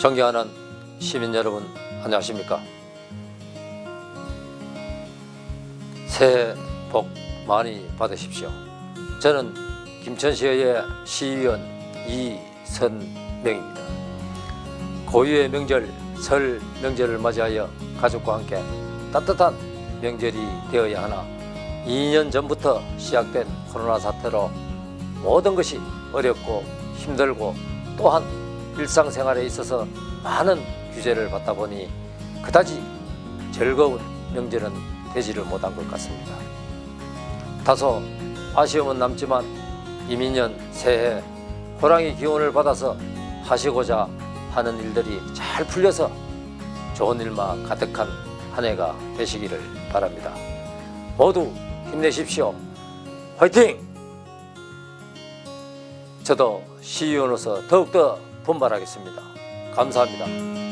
존경하는 시민 여러분 안녕하십니까? 새해 복 많이 받으십시오. 저는 김천시의 시의원 이선명입니다. 고유의 명절 설 명절을 맞이하여 가족과 함께 따뜻한 명절이 되어야 하나 2년 전부터 시작된 코로나 사태로 모든 것이 어렵고 힘들고 또한 일상생활에 있어서 많은 규제를 받다 보니 그다지 즐거운 명절은 되지를 못한 것 같습니다. 다소 아쉬움은 남지만 이민년 새해 호랑이 기운을 받아서 하시고자 하는 일들이 잘 풀려서 좋은 일만 가득한 한 해가 되시기를 바랍니다. 모두 힘내십시오. 화이팅! 저도 시의원으로서 더욱더 분발하겠습니다. 감사합니다.